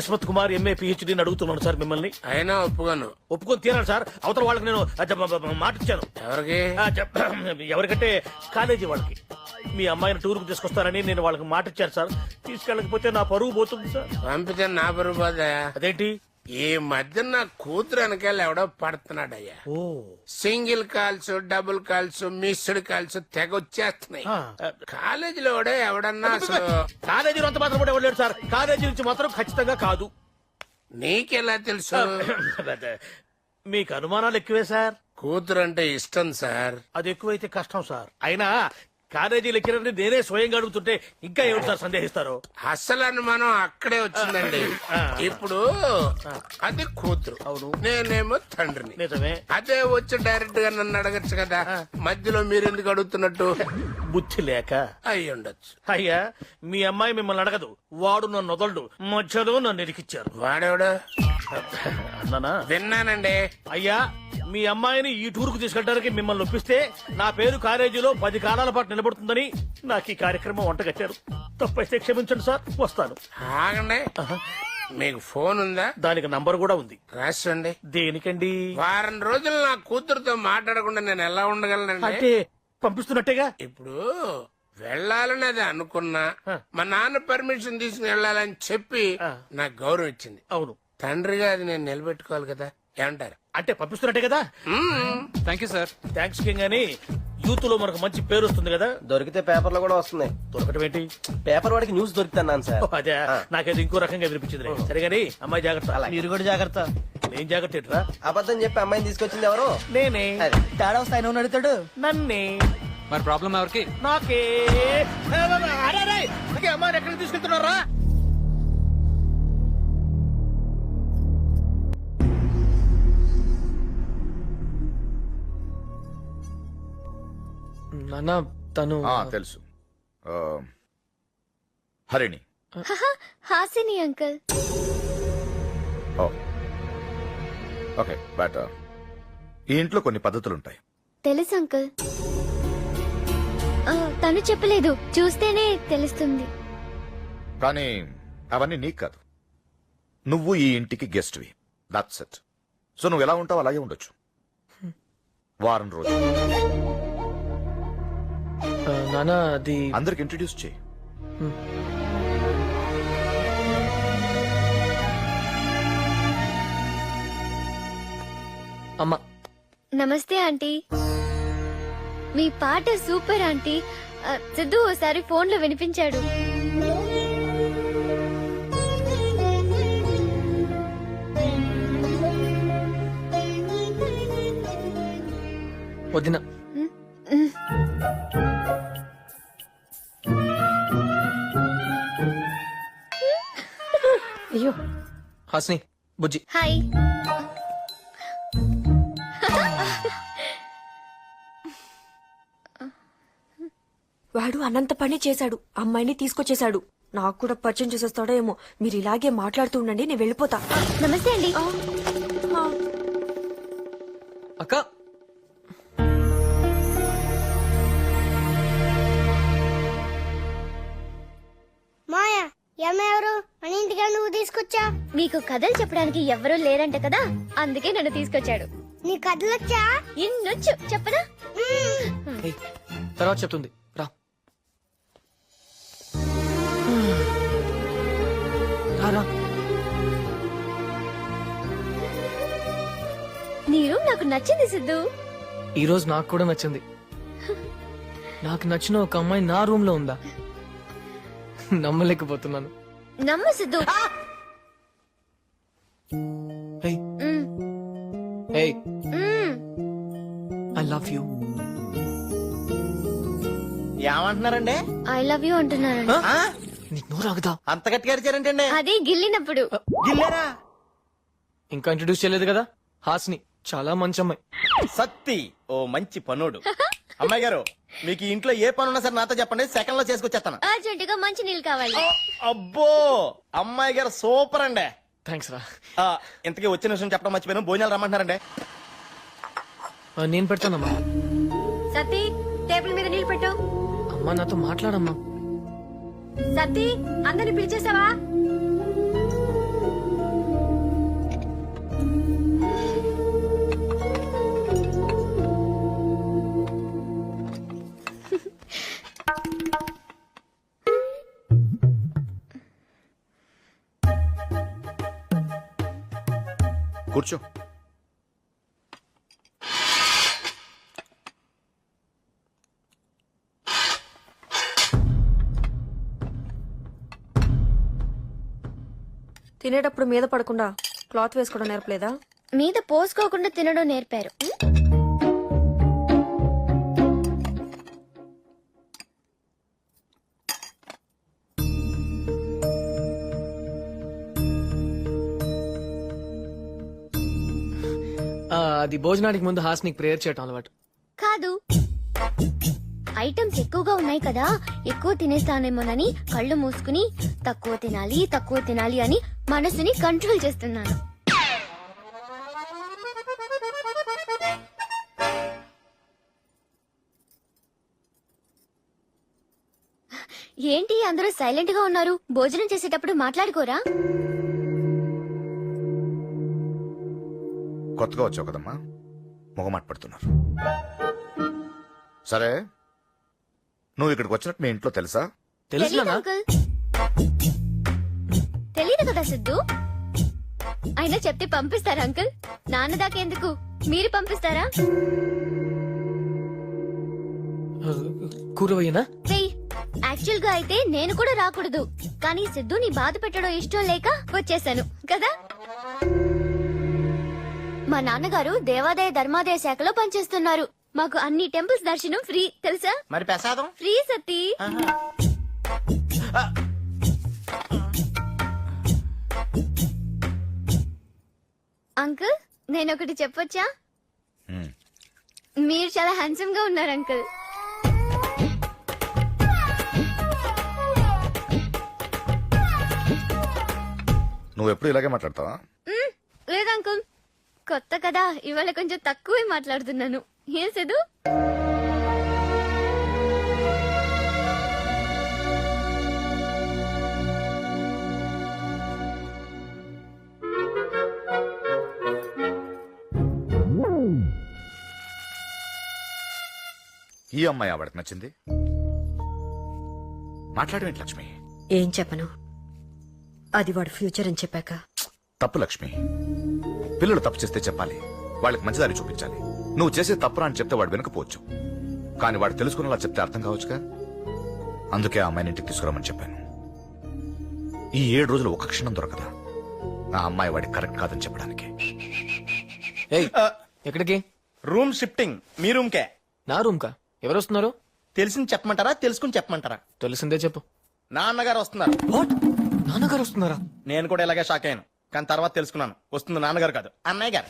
కిస్మత్ Kumar MA PhD అడుగుతున్నాను sir మిమ్మల్ని. అయినా ఒప్పుకోను. ఒప్పుకొని తీరాలి సార్. అవతల వాళ్ళకి నేను బ- బ- మాట ఇచ్చాను. ఎవరికి? ఆ, ఎవరికంటే కాలేజీ వాళ్ళకి. మీ అమ్మాయిని టూర్కి తీసుకొస్తారని నేను వాళ్ళకి మాట ఇచ్చాను సార్. తీసుకెళ్ళకపోతే నా పరువు పోతుంది సార్. పంపితే నా బరుబాదయా అదేంటి? ఈ మధ్య నా కూతురు వెనకాల ఎవడో పడుతున్నాడయ్యా. ఓ. Single calls double calls missed calls తెగ వచ్చేస్తున్నాయి. కాలేజీలో కూడా ఎవడన్నా అసలు కాలేజీలో అంత మాత్రం కూడా ఇవ్వలేడు సార్. కాలేజీ నుంచి మాత్రం ఖచ్చితంగా కాదు. నీకెలా తెలుసు? మీకు అనుమానాలు ఎక్కువే సార్? కూతురు అంటే ఇష్టం సార్. అది ఎక్కువైతే కష్టం సార్. అయినా కాలేజీ లెక్చరర్ని నేనే స్వయంగా అడుగుతుంటే ఇంకా ఏమిటి సార్ సందేహిస్తారు? అసలు అనుమానం అక్కడే వచ్చిందండి. ఇప్పుడు అది కూతురు. అవును. నేనేమో తండ్రిని. నిజమే. అదే వచ్చి డైరెక్ట్గా నన్ను అడగచ్చు కదా. మధ్యలో మీరెందుకు అడుగుతున్నట్టు? బుద్ధి లేక. అయి ఉండొచ్చు అయ్యా మీ అమ్మాయి మిమ్మల్ని అడగదు. వాడు నన్ను వదలడు. మధ్యలో నన్ను ఇరికిచ్చారు. వాడెవడు? అన్నానా? విన్నానండి. అయ్యా మీ అమ్మాయిని ఈ టూర్కు తీసుకెళ్ళడానికి మిమ్మల్ని ఒప్పిస్తే నా పేరు కాలేజీలో పది కాలాల పాటు నిలబడుతుందని నాకు ఈ కార్యక్రమం వంటగట్టారు. తప్పైతే క్షమించండి సార్ వస్తాను. ఆగండి. మీకు ఫోన్ ఉందా? దానికి నంబర్ కూడా ఉంది. రాసండి దేనికండి? వారం రోజులు నా కూతురుతో మాట్లాడకుండా నేను ఎలా ఉండగలనండి? అంటే పంపిస్తున్నట్టేగా? ఇప్పుడు వెళ్ళాలని అది అనుకున్నా మా నాన్న పర్మిషన్ తీసుకుని వెళ్ళాలని చెప్పి. నాకు గౌరవం ఇచ్చింది. అవును. తండ్రిగా అది నేను నిలబెట్టుకోవాలి కదా ఏమంటారు? అంటే పంపిస్తున్నట్టే కదా. Thank you sir thanks king అని యూత్లో మనకు మంచి పేరు వస్తుంది కదా? దొరికితే పేపర్లో కూడా వస్తున్నాయి. దొరకటం ఏంటి? పేపర్ వాడికి న్యూస్ దొరుకుతున్నాను సార్ అదే. నాకేది ఇంకో రకంగా వినిపించింది సరే గాని అమ్మాయి జాగ్రత్త. మీరు కూడా జాగ్రత్త. నేను జాగ్రత్త అబద్ధం చెప్పి అమ్మాయిని తీసుకొచ్చింది ఎవరు? నేనే. తేడా వస్తాయి నువ్వు అడుగుతాడు? నన్నే. మరి ప్రాబ్లం ఎవరికి? నాకే. అమ్మాయిని ఎక్కడికి తీసుకెళ్తున్నారా? నాన్న తను ఆ, తెలుసు. ఆ, హరిణి. హాసిని అంకుల్. ఓ. ఓకే బట్ ఈ ఇంట్లో కొన్ని పద్ధతులు ఉంటాయి తెలుసు అంకుల్. తను చెప్పలేదు. చూస్తేనే తెలుస్తుంది. కానీ అవన్నీ నీకు కాదు. నువ్వు ఈ ఇంటికి గెస్ట్వి. దట్స్ ఇట్ సో నువ్వు ఎలా ఉంటావు అలాగే ఉండొచ్చు. వారం రోజులు. ఆ, నాన్న అది అందరికి ఇంట్రడ్యూస్ చేయి. అమ్మ. నమస్తే ఆంటీ. మీ పాట సూపర్ ఆంటీ. సిద్ధు ఓసారి ఫోన్లో వినిపించాడు. వదిన. అయ్యో. హాస్ని బుజ్జి. హాయ్. వాడు అనంత పని చేశాడు. అమ్మాయిని తీసుకొచ్చేశాడు. నాకు కూడా పరిచయం చేసేస్తాడో ఏమో. మీరు ఇలాగే మాట్లాడుతూ ఉండండి నేను వెళ్ళిపోతా. నమస్తే అండి. అక్క. మాయా ఎవరు మన ఇంటికి నువ్వు తీసుకొచ్చా? మీకు కథలు చెప్పడానికి ఎవరూ లేరంట కదా? అందుకే నన్ను తీసుకొచ్చాడు. నీ కథలొచ్చా? ఇన్నొచ్చు. చెప్పనా? తర్వాత చెప్తుంది. రా రా, రా నీ రూమ్ నాకు నచ్చింది సిద్ధు. ఈ రోజు నాకు కూడా నచ్చింది. నాకు నచ్చిన ఒక అమ్మాయి నా రూమ్లో ఉందా? నమ్మలేకపోతున్నాను. నమ్ము సిద్ధు. ఐ లవ్ యూ ఏమంటున్నారండి? ఐ లవ్ యూ అంటున్నారండి? నీకు నోరు ఆగుదా? అంత గట్టిగా అరిచారేంటండి అది గిల్లినప్పుడు. గిల్లేరా ఇంకా ఇంట్రడ్యూస్ చేయలేదు కదా? హాస్ని చాలా మంచి అమ్మాయి. సత్తి ఓ మంచి పనుడు. అమ్మాయి గారు మీకు ఈ ఇంట్లో ఏ పని ఉన్నా సరే నాతో చెప్పండి సెకండ్లో చేసుకొచ్చేస్తాను. అర్జెంట్గా మంచి నీళ్ళు కావాలి. అబ్బో! అమ్మాయి గారు సూపర్ అండి. థ్యాంక్స్ రా. ఆ, ఇంతకీ వచ్చిన విషయం చెప్పడం మర్చిపోయాను. భోజనాలు రమ్మంటున్నారండి. ఆ, నేను పెడతానమ్మా. సతీ టేబుల్ మీద నీళ్ళు పెట్టు. అమ్మా నాతో మాట్లాడమ్మా. సతి అందరిని పిలిచేసావా? కూర్చో. తినేటప్పుడు మీద పడకుండా క్లాత్ వేసుకోవడం నేర్పలేదా? మీద పోసుకోకుండా తినడం నేర్పారు. ఆ, అది భోజనానికి ముందు హాస్నికి ప్రేయర్ చేయటం అలవాటు. కాదు. ఐటమ్స్ ఎక్కువగా ఉన్నాయి కదా ఎక్కువ తినేస్తానేమోనని కళ్ళు మూసుకుని తక్కువ తినాలి తక్కువ తినాలి అని మనసుని కంట్రోల్ చేస్తున్నాను. ఏంటి అందరూ సైలెంట్గా ఉన్నారు? భోజనం చేసేటప్పుడు మాట్లాడుకోరా? కొత్తగా వచ్చావు కదమ్మా. మొగమాట పడుతున్నారు సరే. నువ్వు ఇక్కడికి వచ్చినట్టు మీ ఇంట్లో తెలుసా? అంకుల్ తెలీదు కదా సిద్ధు? అయినా చెప్తే పంపిస్తారా అంకుల్? నాన్న దాకెందుకు మీరు పంపిస్తారా? యాక్చువల్గా అయితే నేను కూడా రాకూడదు. కానీ సిద్ధు నీ బాధ పెట్టడం ఇష్టం లేక వచ్చేసాను కదా? మా నాన్నగారు దేవాదాయ ధర్మాదాయ శాఖలో పనిచేస్తున్నారు. మాకు అన్ని టెంపుల్స్ దర్శనం ఫ్రీ తెలుసా? మరి ప్రసాదం? ఫ్రీ సతీ. అంకుల్ నేను ఒకటి చెప్పొచ్చా. మీరు చాలా హ్యాండ్సమ్గా ఉన్నారు అంకుల్. నువ్వు ఎప్పుడు ఇలాగే మాట్లాడతావా? లేదు అంకుల్. కొత్త కదా ఇవాళ కొంచెం తక్కువే మాట్లాడుతున్నాను. ఏం సిద్ధు? ఈ అమ్మాయి ఆవిడకి నచ్చింది? మాట్లాడమేంటి లక్ష్మి. ఏం చెప్పను? అది వాడు ఫ్యూచర్ అని చెప్పాక. తప్పు లక్ష్మి. పిల్లలు తప్పు చేస్తే చెప్పాలి. వాళ్ళకి మంచిదారి చూపించాలి. నువ్వు చేసే తప్పురా అని చెప్తే వాడు వినకపోవచ్చు. కానీ వాడు తెలుసుకునేలా చెప్తే అర్థం కావచ్చుగా? అందుకే ఆ అమ్మాయిని ఇంటికి తీసుకురామని చెప్పాను. ఈ ఏడు రోజులు ఒక క్షణం దొరకదా? ఆ అమ్మాయి వాడికి కరెక్ట్ కాదని చెప్పడానికి. ఏయ్ ఎక్కడికి? Room shifting. మీ రూమ్ కే నా రూమ్ కా ఎవరు వస్తున్నారు తెలిసింది చెప్పమంటారా? తెలుసుకుని చెప్పమంటారా? తెలిసిందే చెప్పు. నాన్నగారు వస్తున్నారు. వాట్? నాన్నగారు వస్తున్నారా? నేను కూడా ఇలాగే షాక్ అయ్యాను. కానీ తర్వాత తెలుసుకున్నాను. వస్తుంది నాన్నగారు కాదు. అన్నయ్య గారు.